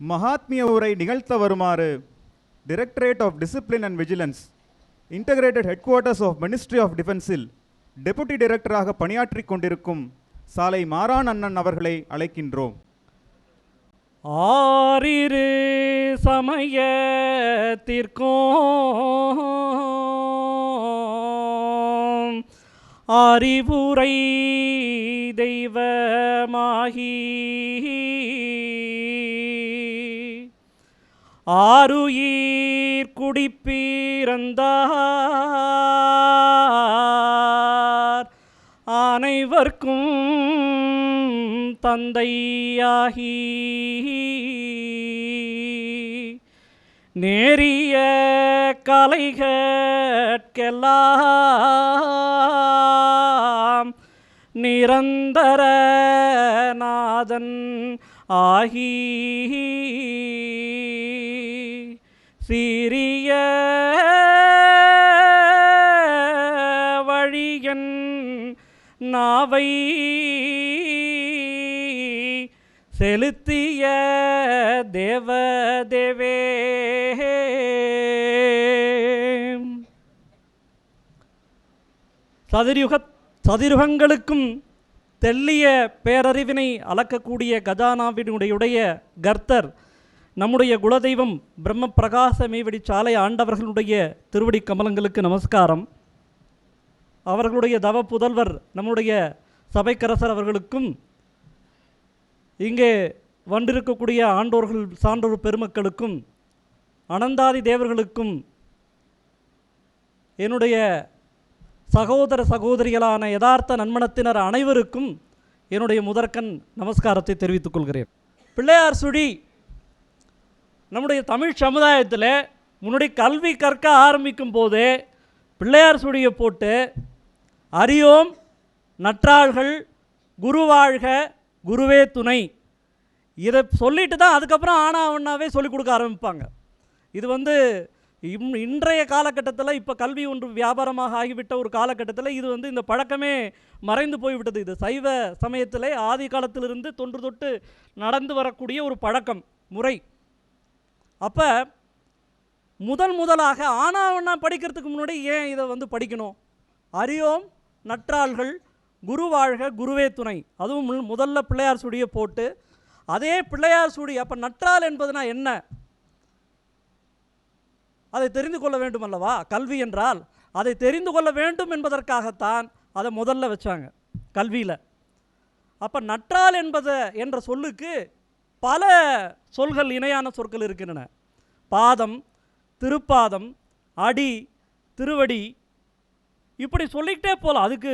மகாத்மிய உரை நிகழ்த்த வருமாறு directorate of discipline and vigilance integrated head quarters of ministry of டிஃபென்ஸில் deputy டைரக்டராக பணியாற்றிக் கொண்டிருக்கும் சாலை மாறான் அண்ணன் அவர்களை அழைக்கின்றோம். ஆறிரு சமயத்திற்கும் அறிவுரை தெய்வமாகி ஆருயிர் குடிப்பிறந்தார் அனைவர்க்கும் தந்தையாகி. நேரிய கலைகட்கெல்லாம் நிரந்தர நாதன் ஆகி. சிறிய வழியன் நாவை செலுத்திய தேவதேவே. தேவே சதிருகங்களுக்கும் தெல்லிய தெள்ளிய பேரறிவினை அளக்கக்கூடிய கஜானாவினுடைய கர்த்தர் நம்முடைய குலதெய்வம் பிரம்ம பிரகாச மேவடி சாலை ஆண்டவர்களுடைய திருவடி கமலங்களுக்கு நமஸ்காரம். அவர்களுடைய தவ புதல்வர் நம்முடைய சபைக்கரசர் அவர்களுக்கும் இங்கே வந்திருக்கக்கூடிய ஆண்டோர்கள் சான்றோர் பெருமக்களுக்கும் அனந்தாதி தேவர்களுக்கும் என்னுடைய சகோதர சகோதரிகளான யதார்த்த நன்மணத்தினர் அனைவருக்கும் என்னுடைய முதற்கண் நமஸ்காரத்தை தெரிவித்துக் கொள்கிறேன். பிள்ளையார் சுழி நம்முடைய தமிழ் சமுதாயத்தில் முன்னாடி கல்வி கற்க ஆரம்பிக்கும் போதே பிள்ளையார் சுடியை போட்டு அறியோம் நற்றாள்கள் குருவாழ்க குருவே துணை. இதை சொல்லிட்டு தான் அதுக்கப்புறம் ஆனா அவனாவே சொல்லிக் கொடுக்க ஆரம்பிப்பாங்க. இது வந்து இம் இன்றைய காலகட்டத்தில் இப்போ கல்வி ஒன்று வியாபாரமாக ஆகிவிட்ட ஒரு காலகட்டத்தில் இது வந்து இந்த பழக்கமே மறைந்து போய்விட்டது. இது சைவ சமயத்தில் ஆதி காலத்திலிருந்து தொன்று தொட்டு நடந்து வரக்கூடிய ஒரு பழக்கம் முறை. அப்போ முதல் முதலாக ஆனாவண்ணா படிக்கிறதுக்கு முன்னாடி ஏன் இதை வந்து படிக்கணும்? அறியோம் நற்றாள்கள் குரு வாழ்க குருவே துணை. அதுவும் முன்- முதல்ல பிள்ளையார் சுடியை போட்டு அதே பிள்ளையார் சுடி அப்போ நற்றால் என்பதுனா என்ன? அதை தெரிந்து கொள்ள வேண்டும் அல்லவா கல்வி என்றால் அதை தெரிந்து கொள்ள வேண்டும் என்பதற்காகத்தான் அதை முதல்ல வச்சாங்க கல்வியில். அப்போ நற்றால் என்பது என்ற சொல்லுக்கு பல சொல்கள் இணையான சொற்கள் இருக்கின்றன. பாதம் திருப்பாதம் அடி திருவடி இப்படி சொல்லிக்கிட்டே போகலாம் அதுக்கு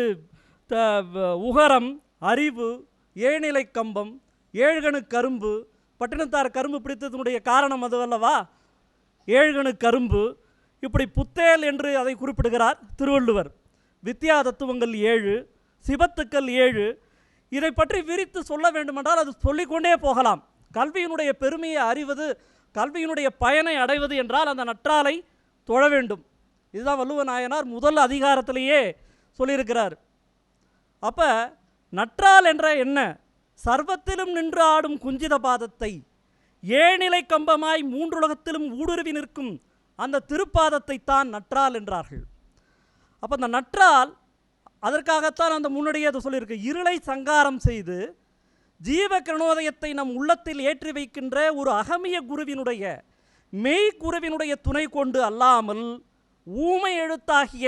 த- வ- உகரம் அறிவு ஏழ்நிலை கம்பம் ஏழ்கணு கரும்பு பட்டினத்தார் கரும்பு பிடித்ததனுடைய காரணம் அதுவல்லவா ஏழ்கணு கரும்பு இப்படி புத்தேல் என்று அதை குறிப்பிடுகிறார் திருவள்ளுவர். வித்யா தத்துவங்கள் ஏழு சிவத்துக்கள் ஏழு இதை பற்றி விரித்து சொல்ல வேண்டுமென்றால் அது சொல்லிக்கொண்டே போகலாம். கல்வியினுடைய பெருமையை அறிவது கல்வியினுடைய பயனை அடைவது என்றால் அந்த நற்றாலை தொழ வேண்டும். இதுதான் வள்ளுவ நாயனார் முதல் அதிகாரத்திலேயே சொல்லியிருக்கிறார். அப்போ நற்றால் என்ற என்ன? சர்வத்திலும் நின்று ஆடும் குஞ்சித பாதத்தை ஏழ்நிலை கம்பமாய் மூன்றுலகத்திலும் ஊடுருவி நிற்கும் அந்த திருப்பாதத்தை தான் நற்றால் என்றார்கள். அப்போ அந்த நற்றால் அதற்காகத்தான் அந்த முன்னாடியே அதை சொல்லியிருக்கு. இருளை சங்காரம் செய்து ஜீவ கிரணோதயத்தை நம் உள்ளத்தில் ஏற்றி வைக்கின்ற ஒரு அகமிய குருவினுடைய மெய்க்குருவினுடைய துணை கொண்டு அல்லாமல் ஊமை எழுத்தாகிய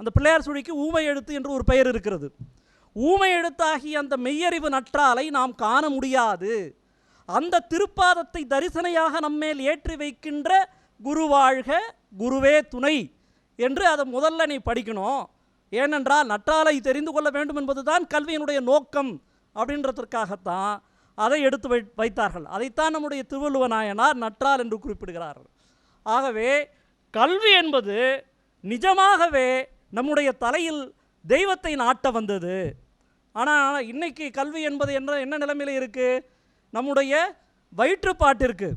அந்த பிள்ளையார் சுழிக்கு ஊமை எழுத்து என்று ஒரு பெயர் இருக்கிறது. ஊமை எழுத்தாகிய அந்த மெய்யறிவு நற்றாலை நாம் காண முடியாது. அந்த திருப்பாதத்தை தரிசனையாக நம்மேல் ஏற்றி வைக்கின்ற குருவாழ்க குருவே துணை என்று அதை முதல்ல நீ படிக்கணும். ஏனென்றால் நற்றாலை தெரிந்து கொள்ள வேண்டும் என்பதுதான் கல்வியினுடைய நோக்கம். அப்படின்றதற்காகத்தான் அதை எடுத்து வை வைத்தார்கள். அதைத்தான் நம்முடைய திருவள்ளுவ நாயனார் நற்றால் என்று குறிப்பிடுகிறார்கள் ஆகவே கல்வி என்பது நிஜமாகவே நம்முடைய தலையில் தெய்வத்தை நாட்ட வந்தது. ஆனால் இன்னைக்கு கல்வி என்பது என்ன என்ன நிலைமையில் இருக்குது நம்முடைய வயிற்றுப்பாட்டிற்கு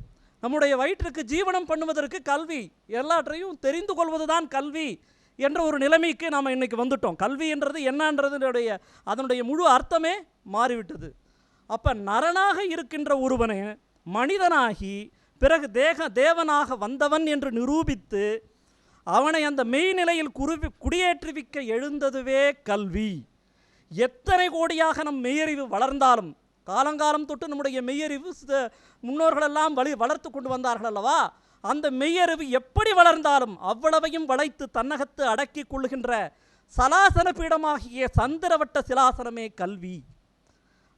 நம்முடைய வயிற்றுக்கு ஜீவனம் பண்ணுவதற்கு கல்வி எல்லாற்றையும் தெரிந்து கொள்வது தான் கல்வி. என்ற ஒரு நிலைமைக்கு நாம் இன்னைக்கு வந்துட்டோம். கல்வி என்றது என்னன்றதுடைய அதனுடைய முழு அர்த்தமே மாறிவிட்டது. அப்போ நரனாக இருக்கின்ற ஒருவனை மனிதனாகி பிறகு தேக தேவனாக வந்தவன் என்று நிரூபித்து அவனை அந்த மெய்நிலையில் குருவி குடியேற்றுவிக்க எழுந்ததுவே கல்வி. எத்தனை கோடியாக நம் மெய்யறிவு வளர்ந்தாலும் காலங்காலம் தொட்டு நம்முடைய மெய்யறிவு முன்னோர்களெல்லாம் வழி வளர்த்து கொண்டு வந்தார்கள் அல்லவா? அந்த மெய்யறிவு எப்படி வளர்ந்தாலும் அவ்வளவையும் வளைத்து தன்னகத்து அடக்கிக் கொள்ளுகின்ற சலாசன பீடமாகிய சந்திரவட்ட சிலாசனமே கல்வி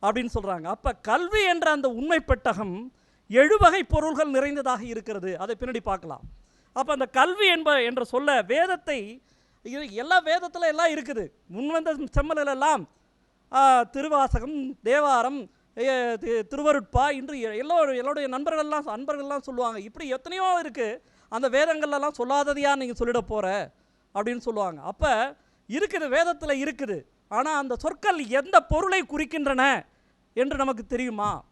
அப்படின்னு சொல்கிறாங்க அப்போ கல்வி என்ற அந்த உண்மை பெட்டகம் எழுவகை பொருள்கள் நிறைந்ததாக இருக்கிறது. அதை பின்னாடி பார்க்கலாம். அப்போ அந்த கல்வி என்ப என்ற சொல்ல வேதத்தை இது எல்லா வேதத்தில் எல்லாம் இருக்குது. முன் வந்த எல்லாம் திருவாசகம் தேவாரம் திருவருட்பா இன்று எ- எல்லோரும் எல்லோருடைய நண்பர்கள்லாம் அன்பர்கள்லாம் சொல்லுவாங்க இப்படி எத்தனையோ இருக்குது அந்த வேதங்கள்லாம் சொல்லாததையா நீங்கள் சொல்லிட போகிற அப்படின்னு சொல்லுவாங்க. அப்போ இருக்குது வேதத்தில் இருக்குது ஆனால் அந்த சொற்கள் எந்த பொருளை குறிக்கின்றன என்று நமக்கு தெரியுமா?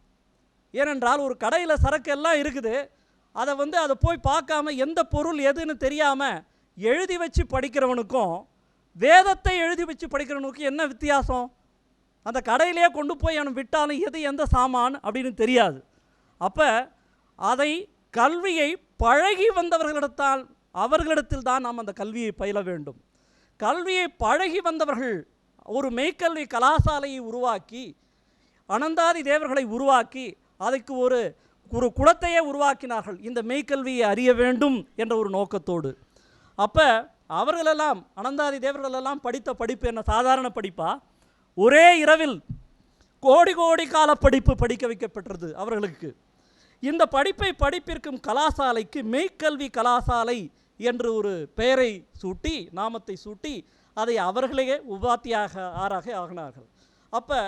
ஏனென்றால் ஒரு கடையில் சரக்கு எல்லாம் இருக்குது அதை வந்து அதை போய் பார்க்காம எந்த பொருள் எதுன்னு தெரியாமல் எழுதி வச்சு படிக்கிறவனுக்கும் வேதத்தை எழுதி வச்சு படிக்கிறவனுக்கும் என்ன வித்தியாசம்? அந்த கடையிலே கொண்டு போய் அவன் விட்டாலும் எது எந்த சாமான் அப்படின்னு தெரியாது. அப்போ அதை கல்வியை பழகி வந்தவர்களிடத்தால் அவர்களிடத்தில் தான் நாம் அந்த கல்வியை பயில வேண்டும். கல்வியை பழகி வந்தவர்கள் ஒரு மெய்க்கல்வி கலாசாலையை உருவாக்கி அனந்தாதி தேவர்களை உருவாக்கி அதுக்கு ஒரு ஒரு குலத்தையே உருவாக்கினார்கள். இந்த மெய்க்கல்வியை அறிய வேண்டும் என்ற ஒரு நோக்கத்தோடு. அப்போ அவர்களெல்லாம் அனந்தாதி தேவர்களெல்லாம் படித்த படிப்பு என்ன? சாதாரண படிப்பா? ஒரே இரவில் கோடி கோடி கால படிப்பு படிக்க வைக்கப்பட்டது அவர்களுக்கு. இந்த படிப்பை படிப்பிற்கும் கலாசாலைக்கு மெய்க்கல்வி கலாசாலை என்று ஒரு பெயரை சூட்டி நாமத்தை சூட்டி அதை அவர்களே உபாத்தியாக ஆறாக ஆகினார்கள். அப்போ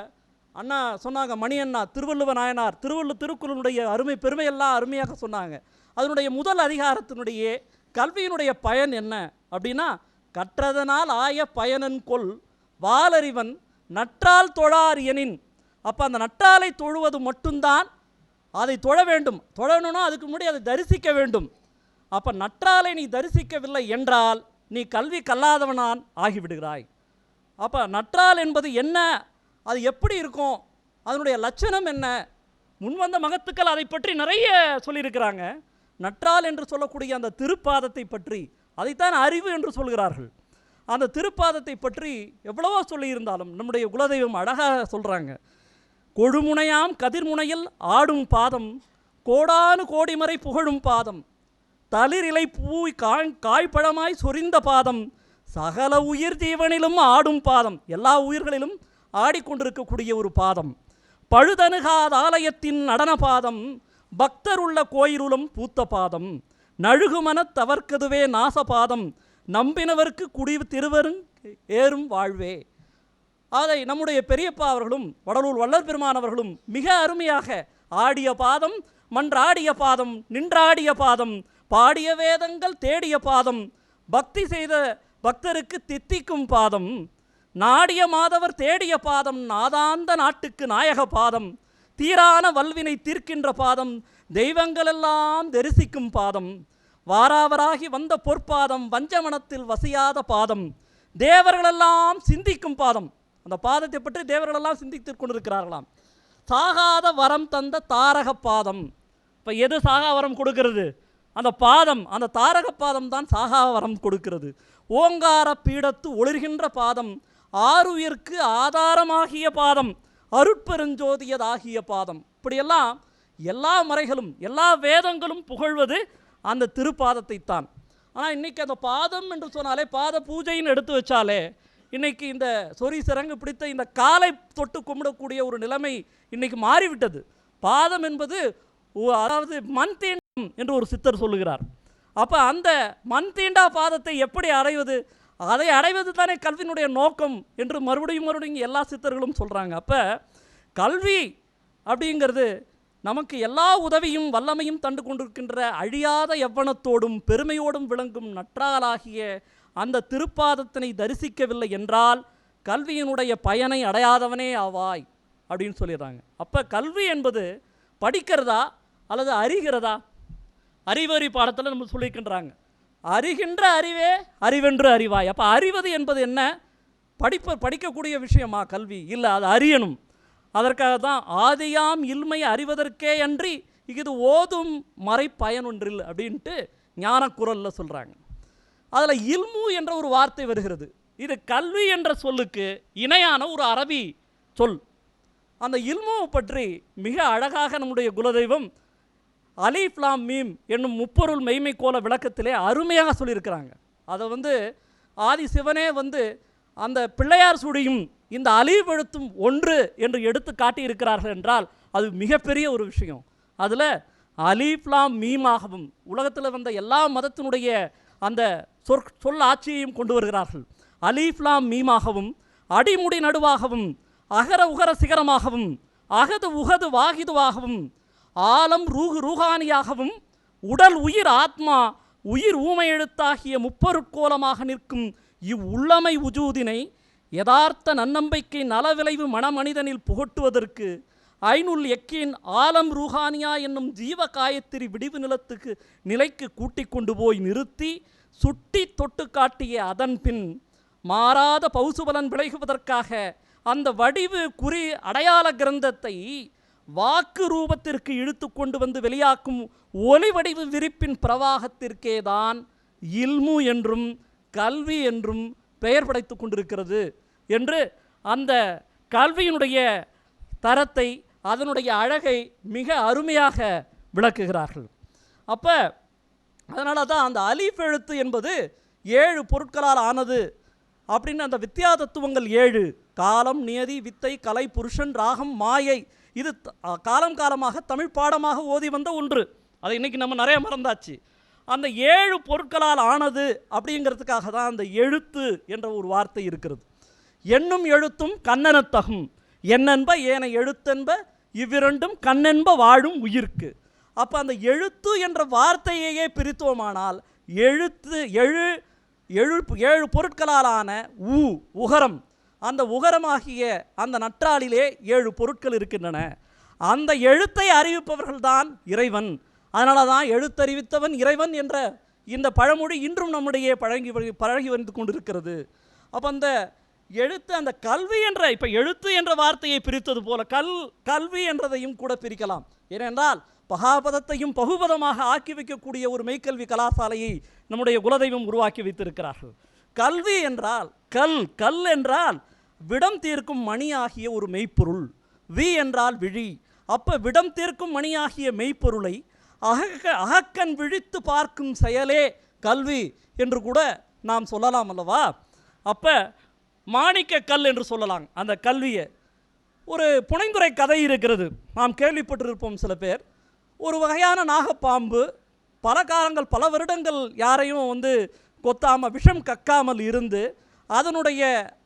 அண்ணா சொன்னாங்க மணி அண்ணா திருவள்ளுவ நாயனார் திருவள்ளு திருக்குறளுடைய அருமை பெருமையெல்லாம் அருமையாக சொன்னாங்க. அதனுடைய முதல் அதிகாரத்தினுடைய கல்வியினுடைய பயன் என்ன? அப்படின்னா கற்றதனால் ஆய பயனன் கொள் வாலறிவன் நற்றால் தொழார் எனின். அப்போ அந்த நற்றாலை தொழுவது மட்டும்தான் அதை தொழ வேண்டும். தொழணும்னா அதுக்கு முன்னாடி அதை தரிசிக்க வேண்டும். அப்போ நற்றாலை நீ தரிசிக்கவில்லை என்றால் நீ கல்வி கல்லாதவனான் ஆகிவிடுகிறாய். அப்போ நற்றால் என்பது என்ன? அது எப்படி இருக்கும்? அதனுடைய லட்சணம் என்ன? முன்வந்த மகத்துக்கள் அதை பற்றி நிறைய சொல்லியிருக்கிறாங்க. நற்றால் என்று சொல்லக்கூடிய அந்த திருப்பாதத்தை பற்றி. அதைத்தான் அறிவு என்று சொல்கிறார்கள். அந்த திருப்பாதத்தை பற்றி எவ்வளவோ சொல்லியிருந்தாலும் நம்முடைய குலதெய்வம் அழகாக சொல்கிறாங்க கொழுமுனையாம் கதிர்முனையில் ஆடும் பாதம் கோடானு கோடிமறை புகழும் பாதம் தளிரிலை பூய் காய் காய்பழமாய் சொரிந்த பாதம் சகல உயிர் ஜீவனிலும் ஆடும் பாதம் எல்லா உயிர்களிலும் ஆடிக்கொண்டிருக்கக்கூடிய ஒரு பாதம். பழுதணுகாத ஆலயத்தின் நடன பாதம் பக்தருள்ள கோயிலுளும் பூத்த பாதம் நழுகுமனத் தவர்க்கதுவே நாசபாதம் நம்பினவர்க்கு குடி திருவருங் ஏறும் வாழ்வே. அதை நம்முடைய பெரியப்பா அவர்களும் வடலூர் வள்ளல் பெருமானவர்களும் மிக அருமையாக ஆடிய பாதம் மன்றாடிய பாதம் நின்றாடிய பாதம் பாடிய வேதங்கள் தேடிய பாதம் பக்தி செய்த பக்தருக்கு தித்திக்கும் பாதம் நாடிய மாதவர் தேடிய பாதம் நாதாந்த நாட்டுக்கு நாயக பாதம் தீரான வல்வினை தீர்க்கின்ற பாதம் தெய்வங்களெல்லாம் தரிசிக்கும் பாதம் வாராவராகி வந்த பொற்பாதம் வஞ்சமனத்தில் வசியாத பாதம். தேவர்களெல்லாம் சிந்திக்கும் பாதம். அந்த பாதத்தை பற்றி தேவர்களெல்லாம் சிந்தித்து கொண்டிருக்கிறார்களாம். சாகாத வரம் தந்த தாரக பாதம். இப்போ எது சாகா வரம் கொடுக்கிறது? அந்த பாதம் அந்த தாரக பாதம் தான் சாகா வரம் கொடுக்கிறது. ஓங்கார பீடத்து ஒளிர்கின்ற பாதம் ஆறுயிர்க்கு ஆதாரமாகிய பாதம் அருட்பெருஞ்சோதியதாகிய பாதம். இப்படியெல்லாம் எல்லா மறைகளும் எல்லா வேதங்களும் புகழ்வது அந்த திருப்பாதத்தை தான். ஆனால் இன்றைக்கி அந்த பாதம் என்று சொன்னாலே பாத பூஜைன்னு எடுத்து வச்சாலே இன்றைக்கி இந்த சொறி சிறங்கு பிடித்த இந்த காலை தொட்டு கும்பிடக்கூடிய ஒரு நிலைமை இன்றைக்கி மாறிவிட்டது. பாதம் என்பது அதாவது மண் தீண்டம் என்று ஒரு சித்தர் சொல்லுகிறார். அப்போ அந்த மண் தீண்டா பாதத்தை எப்படி அடைவது? அதை அடைவது தானே கல்வியினுடைய நோக்கம் என்று மறுபடியும் மறுபடியும் எல்லா சித்தர்களும் சொல்கிறாங்க அப்போ கல்வி அப்படிங்கிறது நமக்கு எல்லா உதவியும் வல்லமையும் தண்டு கொண்டிருக்கின்ற அழியாத எவ்வனத்தோடும் பெருமையோடும் விளங்கும் நற்றாலாகிய அந்த திருப்பாதத்தினை தரிசிக்கவில்லை என்றால் கல்வியினுடைய பயனை அடையாதவனே ஆவாய் அப்படின்னு சொல்லிடுறாங்க. அப்போ கல்வி என்பது படிக்கிறதா அல்லது அறிகிறதா? அறிவறி பாடத்தில் நம்ம சொல்லியிருக்கின்றாங்க அறிகின்ற அறிவே அறிவென்று அறிவாய். அப்போ அறிவது என்பது என்ன? படிப்பு படிக்கக்கூடிய விஷயமா கல்வி? இல்லை அது அறியணும். அதற்காக தான் ஆதியாம் இல்மை அறிவதற்கே அன்றி இது ஓதும் மறை பயனொன்றில் அப்படின்ட்டு ஞானக்குரலில் சொல்கிறாங்க அதில் இல்மு என்ற ஒரு வார்த்தை வருகிறது. இது கல்வி என்ற சொல்லுக்கு இணையான ஒரு அரபி சொல். அந்த இல்முவை பற்றி மிக அழகாக நம்முடைய குலதெய்வம் அலி லாம் மீம் என்னும் முப்பொருள் மெய்மை கோல விளக்கத்திலே அருமையாக சொல்லியிருக்கிறாங்க. அதை வந்து ஆதி சிவனே வந்து அந்த பிள்ளையார் சுடியும் இந்த அழிவுபடுத்தும் ஒன்று என்று எடுத்து காட்டியிருக்கிறார்கள் என்றால் அது மிகப்பெரிய ஒரு விஷயம். அதில் அலீஃப்லாம் மீமாகவும் உலகத்தில் வந்த எல்லா மதத்தினுடைய அந்த சொற் சொல் ஆட்சியையும் கொண்டு வருகிறார்கள். அலீஃப்லாம் மீமாகவும் அடிமுடி நடுவாகவும் அகர உகர சிகரமாகவும் அகது உகது வாகிதுவாகவும் ஆலம் ரூகு ரூஹானியாகவும் உடல் உயிர் ஆத்மா உயிர் ஊமை எழுத்தாகிய நிற்கும் இவ்வுள்ளமை உஜூதினை யதார்த்த நன்னம்பிக்கை நலவிளைவு மனமனிதனில் புகட்டுவதற்கு ஐநுல் எக்கின் ஆலம் ரூஹானியா என்னும் ஜீவ காயத்திரி விடிவு நிலத்துக்கு நிலைக்கு கூட்டிக் கொண்டு போய் நிறுத்தி சுட்டி தொட்டு காட்டிய அதன் பின் மாறாத பௌசுபலன் விளைகுவதற்காக அந்த வடிவு குறி அடையாள கிரந்தத்தை வாக்கு ரூபத்திற்கு இழுத்து கொண்டு வந்து வெளியாக்கும் ஒலி வடிவு விரிப்பின் பிரவாகத்திற்கேதான் இல்மு என்றும் கல்வி என்றும் பெயர் படைத்து கொண்டிருக்கிறது என்று அந்த கல்வியினுடைய தரத்தை அதனுடைய அழகை மிக அருமையாக விளக்குகிறார்கள். அப்போ அதனால தான் அந்த அலீஃப் எழுத்து என்பது ஏழு பொருட்களால் ஆனது அப்படின்னு அந்த வித்யா தத்துவங்கள் ஏழு. காலம் நியதி வித்தை கலை புருஷன் ராகம் மாயை இது த- காலம் காலமாக தமிழ் பாடமாக ஓதி வந்த ஒன்று. அதை இன்றைக்கி நம்ம நிறைய மறந்தாச்சு. அந்த ஏழு பொருட்களால் ஆனது அப்படிங்கிறதுக்காக தான் அந்த எழுத்து என்ற ஒரு வார்த்தை இருக்கிறது. எண்ணும் எழுத்தும் கண்ணனத்தகும். என்னென்ப ஏன எழுத்தென்ப? இவ்விரண்டும் கண்ணென்ப வாழும் உயிர்க்கு. அப்போ அந்த எழுத்து என்ற வார்த்தையையே பிரித்தோமானால் எழுத்து எழு எழு ஏழு பொருட்களாலான உ உகரம் அந்த உகரமாகிய அந்த நற்றாளிலே ஏழு பொருட்கள் இருக்கின்றன. அந்த எழுத்தை அறிவிப்பவர்கள்தான் இறைவன். அதனால தான் எழுத்தறிவித்தவன் இறைவன் என்ற இந்த பழமொழி இன்றும் நம்முடைய பழகி பழகி வந்து கொண்டிருக்கிறது. அப்போ அந்த எழுத்து அந்த கல்வி என்ற இப்போ எழுத்து என்ற வார்த்தையை பிரித்தது போல கல் கல்வி என்றதையும் கூட பிரிக்கலாம். ஏனென்றால் பகாபதத்தையும் பகுபதமாக ஆக்கி வைக்கக்கூடிய ஒரு மெய்க்கல்வி கலாசாலையை நம்முடைய குலதெய்வம் உருவாக்கி வைத்திருக்கிறார்கள். கல்வி என்றால் கல் கல் என்றால் விடம் தீர்க்கும் மணி ஆகிய ஒரு மெய்ப்பொருள். வி என்றால் விழி. அப்போ விடம் தீர்க்கும் மணியாகிய மெய்ப்பொருளை அகக்க அகக்கண் விழித்து பார்க்கும் செயலே கல்வி என்று கூட நாம் சொல்லலாம் அல்லவா? அப்போ மாணிக்க கல் என்று சொல்லலாம். அந்த கல்வியை. ஒரு புனைந்துரை கதை இருக்கிறது. நாம் கேள்விப்பட்டிருப்போம் சில பேர். ஒரு வகையான நாகப்பாம்பு பல காலங்கள் பல வருடங்கள் யாரையும் வந்து கொத்தாமல் விஷம் கக்காமல் இருந்து அதனுடைய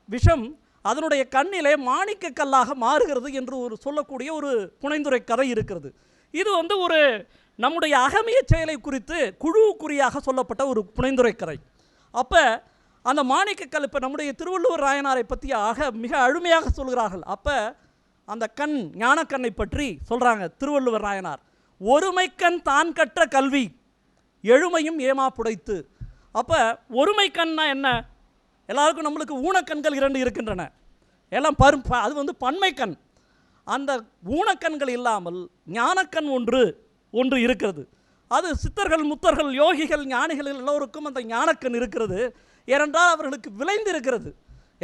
விஷம் அதனுடைய கண்ணிலே மாணிக்க கல்லாக மாறுகிறது என்று ஒரு சொல்லக்கூடிய ஒரு புனைந்துரை கதை இருக்கிறது. இது வந்து ஒரு நம்முடைய அகமிய செயலை குறித்து குழுவுக்குறியாக சொல்லப்பட்ட ஒரு புனைந்துரை கதை அப்போ அந்த மாணிக்கக்கல் இப்போ நம்முடைய திருவள்ளுவர் ராயனாரை பற்றி ஆக மிக அழுமையாக சொல்கிறார்கள். அப்போ அந்த கண் ஞானக்கண்ணை பற்றி சொல்கிறாங்க திருவள்ளுவர் ராயனார். ஒருமைக்கண் தான் கற்ற கல்வி எழுமையும் ஏமா புடைத்து. அப்போ ஒருமை கண்ணா என்ன? எல்லாருக்கும் நம்மளுக்கு ஊனக்கண்கள் இரண்டு இருக்கின்றன. எல்லாம் பரு ப- அது வந்து பன்மை கண் அந்த ஊனக்கண்கள் இல்லாமல் ஞானக்கண் ஒன்று ஒன்று இருக்கிறது. அது சித்தர்கள் முத்தர்கள் யோகிகள் ஞானிகள் எல்லோருக்கும் அந்த ஞானக்கண் இருக்கிறது. ஏனென்றால் அவர்களுக்கு விளைந்து இருக்கிறது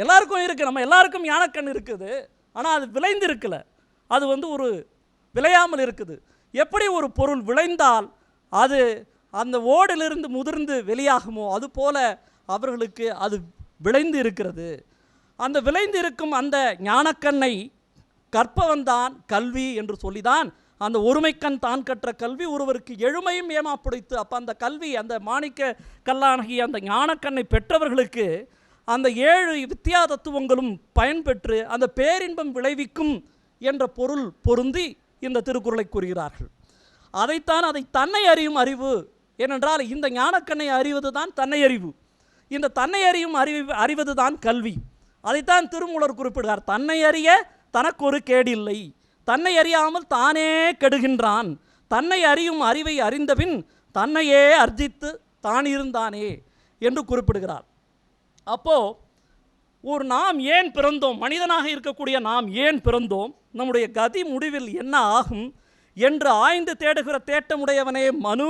எல்லாருக்கும் இருக்குது நம்ம எல்லாருக்கும் ஞானக்கண் இருக்குது. ஆனால் அது விளைந்து இருக்கல அது வந்து ஒரு விளையாமல் இருக்குது. எப்படி ஒரு பொருள் விளைந்தால் அது அந்த ஓடிலிருந்து முதிர்ந்து வெளியாகுமோ அதுபோல அவர்களுக்கு அது விளைந்து இருக்கிறது அந்த விளைந்து இருக்கும் அந்த ஞானக்கண்ணை கற்பவன்தான் கல்வி என்று சொல்லிதான் அந்த ஒருமைக்கண் தான் கற்ற கல்வி ஒருவருக்கு எழுமையும் ஏமாப்புடைத்து அப்போ அந்த கல்வி அந்த மாணிக்க கல்லானகி அந்த ஞானக்கண்ணை பெற்றவர்களுக்கு அந்த ஏழு வித்தியா தத்துவங்களும் பயன்பெற்று அந்த பேரின்பம் விளைவிக்கும் என்ற பொருள் பொருந்தி இந்த திருக்குறளை கூறுகிறார்கள். அதைத்தான் அதை தன்னை அறியும் அறிவு ஏனென்றால் இந்த ஞானக்கண்ணை அறிவது தான் தன்னை அறிவு. இந்த தன்னை அறியும் அறிவு அறிவது தான் கல்வி. அதைத்தான் திருமூலர் குறிப்பிடுகிறார். தன்னை அறிய தனக்கொரு கேடில்லை. தன்னை அறியாமல் தானே கெடுகின்றான். தன்னை அறியும் அறிவை அறிந்தபின் தன்னையே அர்ஜித்து தான் இருந்தானே என்று குறிப்பிடுகிறார். அப்போ ஒரு நாம் ஏன் பிறந்தோம்? மனிதனாக இருக்கக்கூடிய நாம் ஏன் பிறந்தோம்? நம்முடைய கதி முடிவில் என்ன ஆகும்? என்று ஆய்ந்து தேடுகிற தேட்டமுடையவனே மனு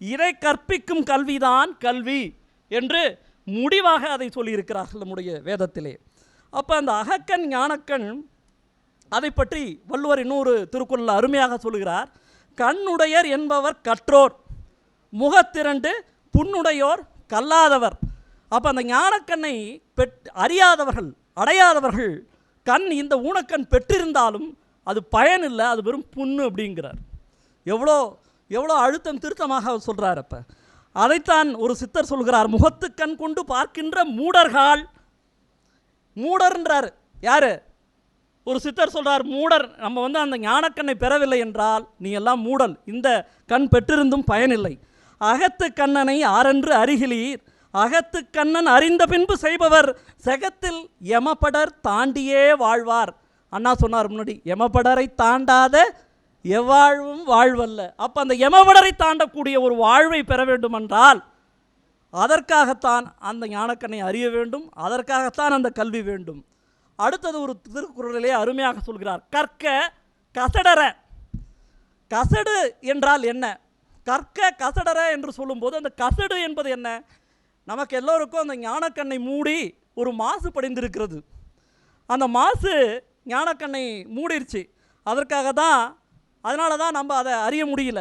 இதை கற்பிக்கும் கல்விதான் கல்வி என்று முடிவாக அதை சொல்லியிருக்கிறார்கள் நம்முடைய வேதத்திலே. அப்போ அந்த அகக்கண் ஞானக்கண் அதை பற்றி வள்ளுவர் இன்னொரு திருக்குறளில் அருமையாக சொல்கிறார் கண்ணுடையர் என்பவர் கற்றோர் முகத்திரண்டு புண்ணுடையோர் கல்லாதவர். அப்போ அந்த ஞானக்கண்ணை பெற் அறியாதவர்கள் அடையாதவர்கள் கண் இந்த ஊனக்கண் பெற்றிருந்தாலும் அது பயனில்லை அது வெறும் புண்ணு அப்படிங்கிறார். எவ்வளோ எவ்வளோ அழுத்தம் திருத்தமாக அவர் சொல்கிறார் அப்போ. அதைத்தான் ஒரு சித்தர் சொல்கிறார் முகத்து கண் கொண்டு பார்க்கின்ற மூடர்கள் மூடர்ன்றார். யார்? ஒரு சித்தர் சொல்கிறார் மூடர் நம்ம வந்து அந்த ஞானக்கண்ணை பெறவில்லை என்றால் நீ எல்லாம் மூடல். இந்த கண் பெற்றிருந்தும் பயனில்லை. அகத்து கண்ணனை ஆரென்று அருகிலீர். அகத்து கண்ணன் அறிந்த பின்பு செய்பவர் செகத்தில் யமபடர் தாண்டியே வாழ்வார். அண்ணா சொன்னார் முன்னாடி யமபடரை தாண்டாத எவ்வாழ்வும் வாழ்வல்ல. அப்போ அந்த யமபடரை தாண்டக்கூடிய ஒரு வாழ்வை பெற வேண்டுமென்றால் அதற்காகத்தான் அந்த ஞானக்கண்ணை அறிய வேண்டும். அதற்காகத்தான் அந்த கல்வி வேண்டும். அடுத்தது ஒரு திருக்குறளிலே அருமையாக சொல்கிறார். கற்க கசடர கசடு என்றால் என்ன? கற்க கசடர என்று சொல்லும்போது அந்த கசடு என்பது என்ன? நமக்கு எல்லோருக்கும் அந்த ஞானக்கண்ணை மூடி ஒரு மாசு படிந்திருக்கிறது. அந்த மாசு ஞானக்கண்ணை மூடிருச்சு. அதற்காக தான் அதனால தான் நம்ம அதை அறிய முடியல.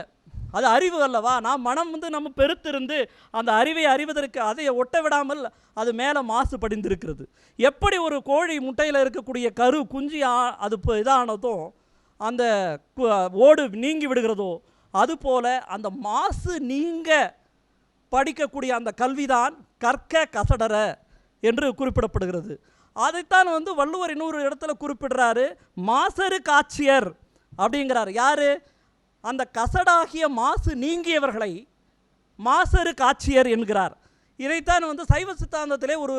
அது அறிவு அல்லவா? நாம் மனம் வந்து நம்ம பெருத்திருந்து அந்த அறிவை அறிவதற்கு அதை ஒட்ட விடாமல் அது மேலே மாசு படிந்திருக்கிறது எப்படி ஒரு கோழி முட்டையில் இருக்கக்கூடிய கரு குஞ்சு அது இப்போ இதானதும் அந்த ஓடு நீங்கி விடுகிறதோ அதுபோல அந்த மாசு நீங்க படிக்கக்கூடிய அந்த கல்விதான் கற்க கசடர என்று குறிப்பிடப்படுகிறது. அதைத்தான் வந்து வள்ளுவர் இன்னொரு இடத்துல குறிப்பிடுறாரு மாசரு காட்சியர் அப்படிங்கிறார். யாரு? அந்த கசடாகிய மாசு நீங்கியவர்களை மாசரு காட்சியர் என்கிறார். இதைத்தான் வந்து சைவ சித்தாந்தத்திலே ஒரு